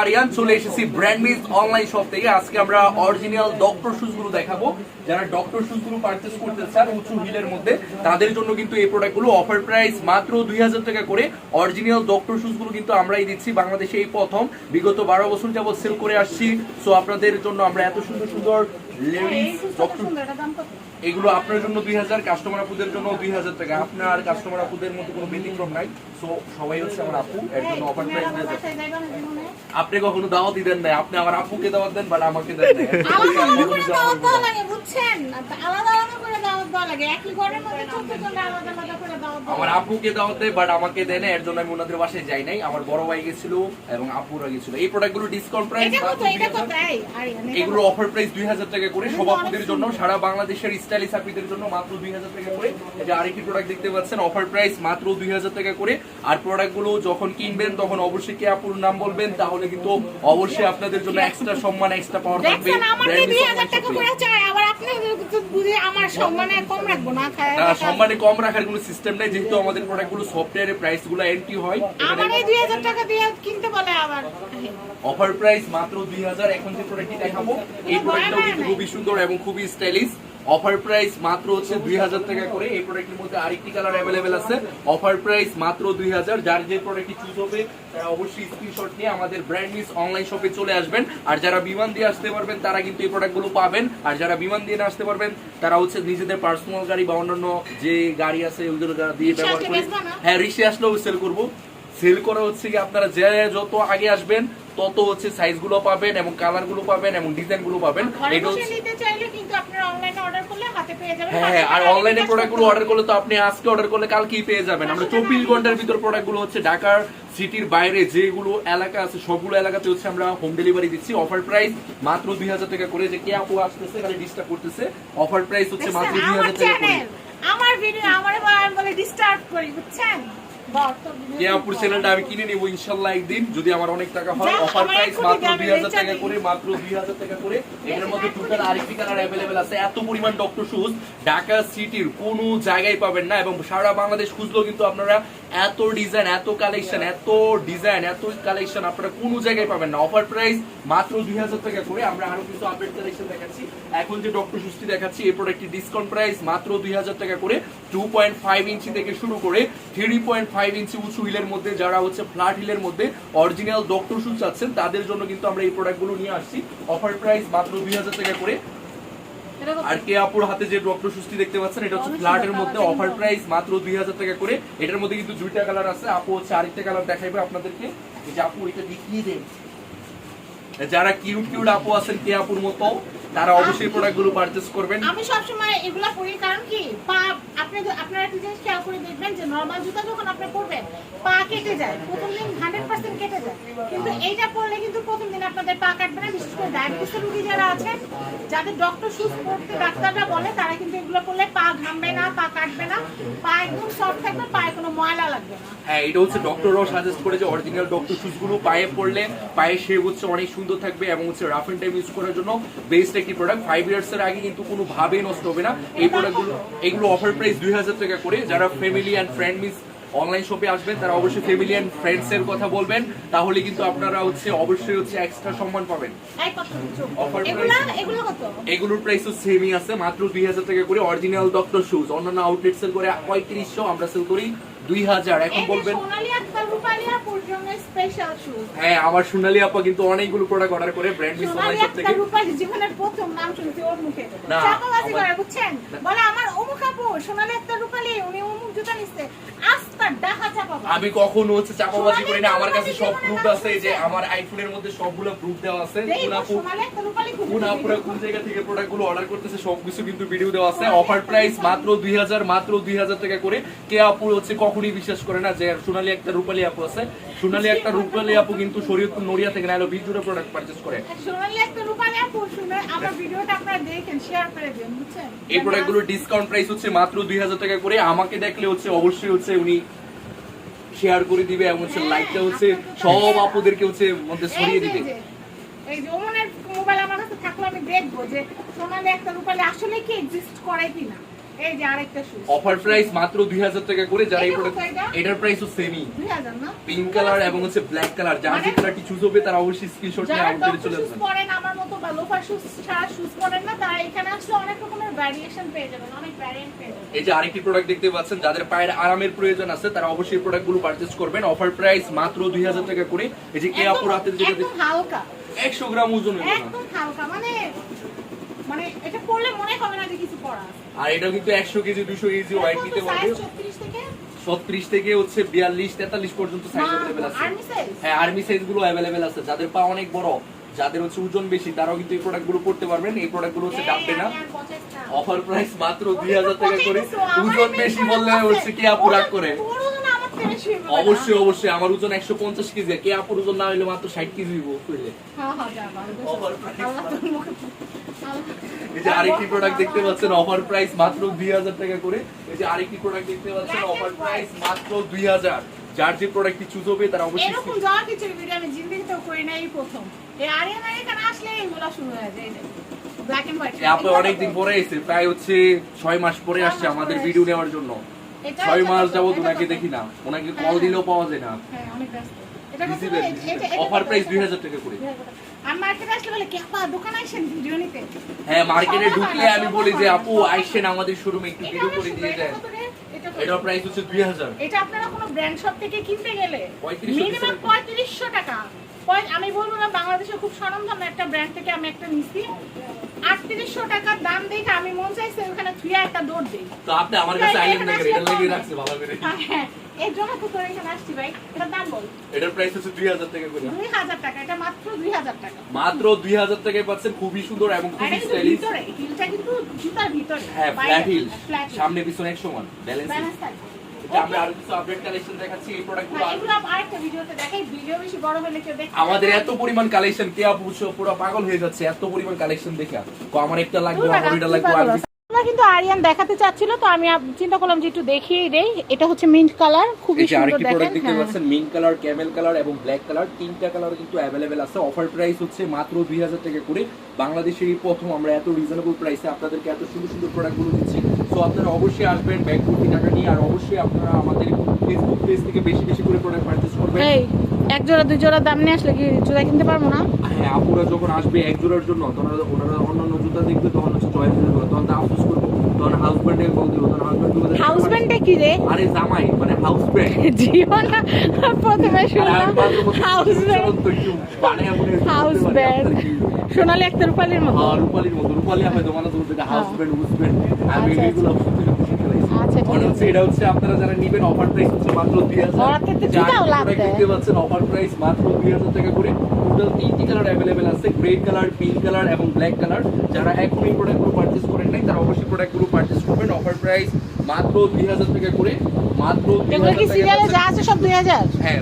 আরিয়ান চলে এসেছি brand miss online shop থেকে। আজকে আমরা অরিজিনাল ডক্টর শুজ দেখাবো। যারা ডক্টর শুজ পারচেস করতে চান উঁচু হিলের মধ্যে তাদের জন্য কিন্তু এই প্রোডাক্ট অফার প্রাইস মাত্র দুই হাজার টাকা করে। অরিজিনাল ডক্টর শুজ কিন্তু আমরাই দিচ্ছি বাংলাদেশে এই প্রথম। বিগত বারো বছর যাবত সেল করে আসছি। সো আপনাদের জন্য আমরা এত সুন্দর সুন্দর লেডিস ডক্টর এগুলো আপনার জন্য দুই হাজার কাস্টমার আপুদের জন্য দুই হাজার টাকা। আপনার কাস্টমার আপুদের মধ্যে কোনো ব্যতিক্রম নাই। সো সবাই হচ্ছে আমার আপু এর জন্য অফার প্রাইস আপনি কখনো দাওয়াত দেন নাই। আপনি আমার আপুকে দাওয়াত দেন বাট আমাকে দেন নাই। আমার আপুকে দাওয়াত দেয় বাট আমাকে দেয় না এর জন্য আমি ওনাদের বাসায় যাই নাই। আমার বড় ভাই গেছিল এবং আপুরা গেছিল। এই প্রোডাক্টগুলো ডিসকাউন্ট প্রাইস এগুলো অফার প্রাইস টাকা করে জন্য সারা বাংলাদেশের স্টাইলিশ আপুদের জন্য মাত্র টাকা করে। এই যে আরেকটি প্রোডাক্ট দেখতে পাচ্ছেন অফার প্রাইস মাত্র দুই হাজার টাকা করে। আর প্রোডাক্টগুলো যখন কিনবেন তখন অবশ্যই কে আপুর নাম বলবেন তাহলে কিন্তু অবশ্যই আপনাদের জন্য এক্সট্রা সম্মান এক্সট্রা পাওয়ার থাকবে। না, সম্মানে কম রাখার কোনো সিস্টেম নেই যেহেতু আমাদের প্রোডাক্টগুলো এন্ট্রি হয় অফার প্রাইস মাত্র দুই হাজার এখন যে প্রোডাক্টটি দেখাবো এই খুবই সুন্দর এবং খুবই স্টাইলিশ অফার প্রাইস মাত্র হচ্ছে দুই হাজার টাকা করে। এই প্রোডাক্টের মধ্যে আরেকটি কালার অ্যাভেলেবেল আছে। অফার প্রাইস মাত্র দুই হাজার। যার যে প্রোডাক্টটি চুজ হবে তারা অবশ্যই স্ক্রিনশট নিয়ে আমাদের ব্র্যান্ড মিস অনলাইন শপে চলে আসবেন। আর যারা বিমান দিয়ে আসতে পারবেন তারা কিন্তু এই প্রোডাক্টগুলো পাবেন। আর যারা বিমান দিয়ে না আসতে পারবেন তারা হচ্ছে নিজেদের পার্সোনাল গাড়ি বা অন্যান্য যে গাড়ি আছে ওইগুলো যারা দিয়ে ব্যবহার করে? হ্যাঁ রিক্সে আসলেও সেল করব। সেল করা হচ্ছে কি আপনারা যে যত আগে আসবেন তত হচ্ছে সাইজগুলো পাবেন এবং কালারগুলো পাবেন এবং ডিজাইনগুলো পাবেন। এটা হচ্ছে হ্যাঁ আর অনলাইনে প্রোডাক্টগুলো অর্ডার করলে তো আপনি আজকে অর্ডার করলে কালকেই পেয়ে যাবেন। আমরা চব্বিশ ঘণ্টার ভিতর প্রোডাক্টগুলো হচ্ছে ঢাকার সিটির বাইরে যেগুলো এলাকা আছে সবগুলো এলাকাতে হচ্ছে আমরা হোম ডেলিভারি দিচ্ছি। অফার প্রাইস মাত্র দুই হাজার টাকা করে। যে কে আপু আসতেছে খালি ডিস্টার্ব করতেছে। অফার প্রাইস হচ্ছে মাত্র দুই হাজার টাকা করে। আমার ভিডিও আমার বলে ডিস্টার্ব করি বুঝছেন? Video চ্যানেলটা আমি কিনে নিবো ইনশাল্লাহ একদিন। যদি আমার অনেক টাকা হয় অফার প্রাইস মাত্র দুই হাজার টাকা করে মাত্র দুই হাজার টাকা করে। এটার মধ্যে টোটাল আরেকটি কালার অ্যাভেলেবেল আছে। এত পরিমাণ ডক্টর শুজ ঢাকা সিটির কোনো জায়গায় পাবেন না এবং সারা বাংলাদেশ খুঁজলেও কিন্তু আপনারা এত ডিজাইন এত কালেকশন এত ডিজাইন এত কালেকশন আপনারা কোনো জায়গায় পাবেন না। অফার প্রাইস মাত্র দুই হাজার টাকা করে। আমরা আরও কিছু আপডেট কালেকশন দেখাচ্ছি। এখন যে ডক্টর শুজটি দেখাচ্ছি এই প্রোডাক্টটি ডিসকাউন্ট প্রাইস মাত্র দুই হাজার টাকা করে। টু পয়েন্ট ফাইভ ইঞ্চি থেকে শুরু করে থ্রি পয়েন্ট ফাইভ ইঞ্চি উঁচু হিলের মধ্যে যারা হচ্ছে ফ্ল্যাট হিলের মধ্যে অরিজিনাল ডক্টর শুজ চাচ্ছেন তাদের জন্য কিন্তু আমরা এই প্রোডাক্টগুলো নিয়ে আসছি। অফার প্রাইস মাত্র দুই হাজার টাকা করে। আর কে আপুর হাতে যে ডক্টর সুস্তি দেখতে পাচ্ছেন এটা হচ্ছে অনেক ফ্ল্যাটের মধ্যে অফার প্রাইস মাত্র দুই হাজার টাকা করে। এটার মধ্যে কিন্তু দুইটা কালার আছে। আপু হচ্ছে আরেকটা কালার দেখাইবে আপনাদেরকে। যে আপু এটা দেখিয়ে দেন। যারা কিউট কিউট আপু আছেন কে আপুর মতো তারা অবশ্যই প্রোডাক্টগুলো পারচেস করবেন। আমি সবসময় এগুলা পরি কারণ কি? পা আপনি আপনারা একটা জিনিস খেয়াল করে দেখবেন যে নর্মাল জুতা যখন আপনি পরবেন পা কেটে যায় প্রথম দিন হান্ড্রেড পার্সেন্ট কেটে যায়। কিন্তু এইটা পরলে কিন্তু প্রথম দিন আপনাদের পা কাটবে না বিশেষ করে ডায়াবেটিসের রোগী যারা আছেন যাদের ডক্টর শুজ পরতে ডাক্তাররা বলে তারা কিন্তু এগুলো পরলে পা ঘামবে না পা কাটবে না। পা একদম সফট থাকবে পায়ে কোনো ময়লা লাগবে না। হ্যাঁ এটা হচ্ছে ডক্টররাও সাজেস্ট করে যে অরিজিনাল ডক্টর শুজগুলো পায়ে পড়লে পায়ে সে হচ্ছে অনেক সুন্দর থাকবে এবং হচ্ছে রাফ এন্ড টাইম ইউজ করার জন্য বেস্ট একটি প্রোডাক্ট ফাইভ ইয়ার্স এর আগে কিন্তু কোনো ভাবে নষ্ট হবে না। এই প্রোডাক্টগুলো এগুলো অফার প্রাইস দুই হাজার টাকা করে। যারা family and friend miss online শপে আসবেন তারা অবশ্যই ফ্যামিলি অ্যান্ড ফ্রেন্ডস এর কথা বলবেন। তাহলে কিন্তু আপনারা হচ্ছে অবশ্যই হচ্ছে এক্সট্রা সম্মান পাবেন। কত? এগুলোর প্রাইস সেমই আছে মাত্র দুই হাজার টাকা করে অরিজিনাল ডক্টর শুজ অন্যান্য আউটলেট সেল করে পঁয়ত্রিশশো আমরা সেল করি। দুই হাজার এখন বলবেন? হ্যাঁ আমার সোনালী আপা কিন্তু অনেকগুলো প্রোডাক্ট অর্ডার করে ব্র্যান্ড মিস অনলাইন শপ থেকে। জীবনের প্রথম নাম শুনছি ওর মুখে। না, চাপাবাজি আমার- করে বুঝছেন? বলে আমার অমুক আপু সোনালি একটা রূপালী উনি অমুক জুতা নিচ্ছে আমি কখনো হচ্ছে চাপাবাজি করি না। আমার কাছে সব প্রুফ আছে যে আমার আইফোনের মধ্যে সবগুলো প্রুফ দেওয়া আছে। দেখি কোন আপু সোনালী আক্তার রূপালী খুব কোন জায়গা থেকে প্রোডাক্ট অর্ডার করতেছে সবকিছু কিন্তু ভিডিও দেওয়া আছে। অফার প্রাইস মাত্র দুই হাজার মাত্র দুই হাজার টাকা করে। কে আপু হচ্ছে কখনই বিশ্বাস করে না যে সোনালী একটা রূপালী আপু আছে। সোনালী একটা রূপালী আপু কিন্তু শরীয়তপুর নড়িয়া থেকে নাইলো প্রোডাক্ট পারচেস করে। সোনালী আক্তার রূপালী আপু শুনে আমার ভিডিওটা আপনারা দেখেন শেয়ার করে দিন বুঝছেন? এই প্রোডাক্টগুলো ডিসকাউন্ট প্রাইস হচ্ছে মাত্র দুই হাজার টাকা করে। আমাকে দেখলে হচ্ছে অবশ্যই হচ্ছে উনি শেয়ার করে দিবে এবং হচ্ছে লাইকটা হচ্ছে সব। আপুদেরকে হচ্ছে মধ্যে ছড়িয়ে দিবে। এই যে, ওমনের মোবাইল আমার কাছে থাকলে আমি দেখব যে সোনালী একটা রূপালী আসলে কি এক্সিস্ট করে কিনা। এই যে আরেকটা শুজ অফার প্রাইস মাত্র দুই হাজার টাকা করে যারা এই প্রোডাক্ট এটার প্রাইসও না? পিঙ্ক কালার এবং হচ্ছে ব্ল্যাক কালার যার মানে- চুজ হবে তারা অবশ্যই স্ক্রিনশট নিয়ে চলে শুজ পরেন আমার মতো বা লোফার শুজ ছাড়া শুজ পরেন না এখানে আসলে অনেক রকমের ভ্যারিয়েশন পেয়ে যাবেন অনেক ভ্যারিয়েন্ট পেয়ে যাবেন। এই যে আরেকটি প্রোডাক্ট দেখতে পাচ্ছেন যাদের পায়ের আরামের প্রয়োজন আছে তারা অবশ্যই প্রোডাক্ট পারচেজ করবেন। অফার প্রাইস মাত্র দুই হাজার টাকা করে। এই যে কে আপুর হাতে যেটা একদম হালকা। একশো গ্রাম ওজন একদম হালকা মানে মানে এটা পড়লে মনে হবে না যে কিছু পড়া আর এটা কিন্তু একশো কেজি দুশো কেজি ওয়াইট এটা নিতে পারবে। 36 থেকে? হচ্ছে বিয়াল্লিশ তেতাল্লিশ পর্যন্ত সাইজ অ্যাভেলেবেল আছে। হ্যাঁ আর্মি সাইজগুলো আছে। যাদের পা অনেক বড় যাদের হচ্ছে ওজন বেশি তারাও কিন্তু এই প্রোডাক্টগুলো করতে পারবেন। এই প্রোডাক্টগুলো হচ্ছে ডাববে না। অফার প্রাইস মাত্র দুই হাজার টাকা করে। ওজন বেশি বললে হচ্ছে কে আপু রাগ করে? অবশ্যই অবশ্যই। আমার ওজন একশো পঞ্চাশ কেজি। কে আপুর ওজন না হইলে মাত্র ষাট কেজি হইব বুঝলে এই যে আরেকটি প্রোডাক্ট দেখতে পাচ্ছেন অফার প্রাইস মাত্র দুই হাজার টাকা করে। এই যে আরেকটি প্রোডাক্ট দেখতে পাচ্ছেন অফার প্রাইস মাত্র দুই হাজার। যার যে প্রোডাক্টটি চুজ হবে তারা অবশ্যই এরকম যাওয়া কিছু ভিডিও আমি জিন্দিগিতেও করি না এই প্রথম। এই আরিয়ান এখানে আসলে এগুলো শুরু হয়ে যায়। ব্ল্যাক এন্ড হোয়াইট পরে এসে প্রায় হচ্ছে মাস পরে আসছে আমাদের ভিডিও নেওয়ার জন্য। মাস যাবত ওনাকে দেখি না। ওনাকে কল দিলেও পাওয়া যায় না। হ্যাঁ অনেক ব্যস্ত। অফার প্রাইস করে? দুই হাজার টাকা করে। আমি মার্কেটে আসলে বলে কি আপা দোকানে আসেন ভিডিও নিতে? হ্যাঁ মার্কেটে ঢুকলে আমি বলি যে আপু। আইসেন আমাদের শোরুমে একটু ভিডিও করে দিয়ে যায়? এটা প্রাইস হচ্ছে দুই হাজার। এটা আপনারা কোনো ব্র্যান্ড শপ থেকে কিনতে গেলে মিনিমাম টাকা। আমি বলব না বাংলাদেশে খুব সরঞ্জাম একটা ব্র্যান্ড থেকে আমি একটা নিছি। আটত্রিশশো টাকার দাম দেখে আমি মন চাইছে ওখানে থুয়া একটা দৌড় দিই। তো আপনি আমার কাছে আইলেন না? এটা লেগে রাখছে ভালো করে। হ্যাঁ এর জন্য তো তোর এখানে আসছি ভাই। এটার দাম বল। এটার প্রাইস হচ্ছে দুই হাজার টাকা করে। দুই হাজার টাকা এটা মাত্র দুই হাজার টাকা। মাত্র দুই হাজার টাকায় পাচ্ছেন খুবই সুন্দর এবং খুবই স্টাইলিশ ভিতরে হিলটা কিন্তু জুতার ভিতরে। হ্যাঁ ফ্ল্যাট হিল। সামনে পিছনে এক সমান। ব্যালেন্স Balance থাকবে। হ্যাঁ, আমাদের এত পরিমাণ কালেকশন কে বুঝছ পুরো পাগল হয়ে যাচ্ছে এত পরিমাণ কালেকশন দেখে। আমার একটা লাগবে আমার এটা লাগবে কিন্তু আরিয়ান দেখাতে চাচ্ছিল তো আমি চিন্তা করলাম যে একটু দেখিয়ে দেই। এটা হচ্ছে মিন্ট কালার খুবই সুন্দর দেখেন প্রোডাক্ট দেখতে হ্যাঁ। পাচ্ছেন মিন্ট কালার ক্যামেল কালার এবং ব্ল্যাক কালার তিনটা কালার কিন্তু অ্যাভেলেবেল আছে। অফার প্রাইস হচ্ছে মাত্র দুই হাজার টাকা করে। বাংলাদেশের এই প্রথম আমরা এত রিজনেবল প্রাইসে আপনাদেরকে এত সুন্দর সুন্দর প্রোডাক্টগুলো দিচ্ছি। সো আপনারা অবশ্যই আসবেন ব্যাগ কোটি টাকা নিয়ে আর অবশ্যই আপনারা আমাদের ফেসবুক পেজ থেকে বেশি বেশি করে প্রোডাক্ট পারচেস করবেন। এক জোড়া দুই জোড়া দাম নিয়ে আসলে কি জোড়া কিনতে পারব না? হ্যাঁ আপুরা যখন আসবে এক জোড়ার জন্য তখন ওনারা অন্যান্য জুতা দেখবে তখন হচ্ছে চয়েস করবে তখন তো আফসোস করব তখন হাউসব্যান্ডে কল দিব তখন হাউসব্যান্ড হাউসব্যান্ডে কি রে? আরে জামাই মানে হাউসব্যান্ড জীবন প্রথমে শুনলাম। হাউসব্যান্ড Houseband। সোনালি একটা রূপালির মতো। হ্যাঁ, রূপালীর মতো রূপালী হয় তোমার তো যেটা হাউসব্যান্ড আমি আচ্ছা, এগুলো হচ্ছে এটা হচ্ছে আপনারা যারা নিবেন অফার প্রাইস হচ্ছে মাত্র দুই হাজার। দেখতে পাচ্ছেন অফার প্রাইস মাত্র দুই হাজার টাকা করে। টোটাল তিনটি কালার অ্যাভেলেবেল আছে গ্রে কালার পিঙ্ক কালার এবং ব্ল্যাক কালার যারা প্রোডাক্টগুলো পারচেস করেন নাই তারা অবশ্যই প্রোডাক্টগুলো পারচেস করবেন। অফার প্রাইস মাত্র দুই হাজার টাকা করে মাত্র। যা আছে সব দুই হাজার? হ্যাঁ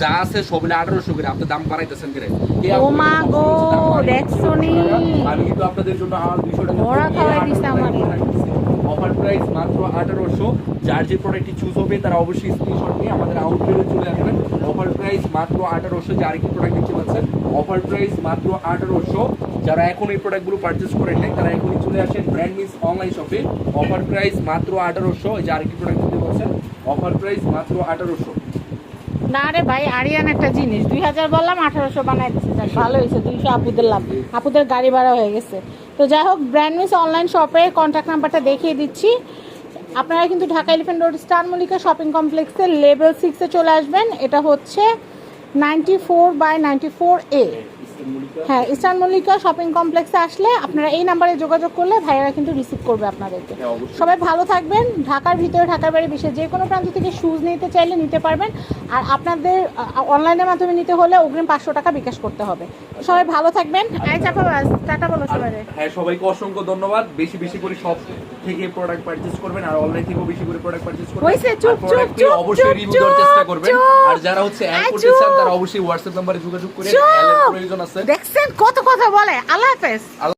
যা আছে সবগুলো আঠারোশো করে আপনি দাম বাড়াইতেছেন করে? আমি কিন্তু আপনাদের জন্য আর দুইশো টাকা ভরা খাওয়াই দিছে আমারে। অফার প্রাইস মাত্র আঠারোশো। যার যে প্রোডাক্টটি চুজ হবে, তারা অবশ্যই স্ক্রিনশট নিয়ে আমাদের আউটলেটে চলে আসবেন। অফার প্রাইস মাত্র আঠারোশো যার কি প্রোডাক্ট দেখতে পাচ্ছেন। অফার প্রাইস মাত্র আঠারোশো। যারা এখন এই প্রোডাক্টগুলো পারচেস করেন নাই, তারা এখনই চলে আসেন ব্র্যান্ড মিস অনলাইন শপে অফার প্রাইস মাত্র আঠারোশো যার কি প্রোডাক্ট দেখতে পাচ্ছেন। অফার প্রাইস মাত্র আঠারোশো। না রে ভাই, আরিয়ান একটা জিনিস। দুই হাজার বললাম, আঠারোশো বানাই দিচ্ছে ভালো হয়েছে। দুইশো আপুদের লাভ। আপুদের গাড়ি ভাড়া হয়ে গেছে। তো যাই হোক ব্র্যান্ড মিস অনলাইন শপে কন্ট্যাক্ট নাম্বারটা দেখিয়ে দিচ্ছি। আপনারা কিন্তু Dhaka elephant road star Mallika shopping কমপ্লেক্সের লেভেল সিক্সে চলে আসবেন। এটা হচ্ছে ninety four by ninety four A হ্যাঁ ইস্টার্ন মল্লিকা শপিং কমপ্লেক্সে আসলে আপনারা এই নাম্বারে যোগাযোগ করলে ভাইয়ারা কিন্তু রিসিভ করবে আপনাদেরকে। হ্যাঁ, সবাই ভালো থাকবেন ঢাকার ভিতরে ঢাকার বাইরে বিশ্বের যে কোনো প্রান্ত থেকে শুজ নিতে চাইলে নিতে পারবেন। আর আপনাদের অনলাইনের মাধ্যমে নিতে হলে অগ্রিম পাঁচশো টাকা বিকাশ করতে হবে। সবাই ভালো থাকবেন। আই টাটা বলো সবাই। হ্যাঁ সবাইকে অসংখ্য ধন্যবাদ। বেশি বেশি করে সব থেকে প্রোডাক্ট পারচেজ করবেন আর অনলাইন থেকেও বেশি করে প্রোডাক্ট পারচেজ করবেন। হইছে, চুপ, চুপ, চুপ, অবশ্যই রিভিউ দেওয়ার চেষ্টা করবেন। আর যারা হচ্ছে অ্যাড করতে চান তারা অবশ্যই হোয়াটসঅ্যাপ নম্বরে যোগাযোগ করে। প্রয়োজন আছে। দেখছেন কত কথা বলে আল্লাহ হাফেজ।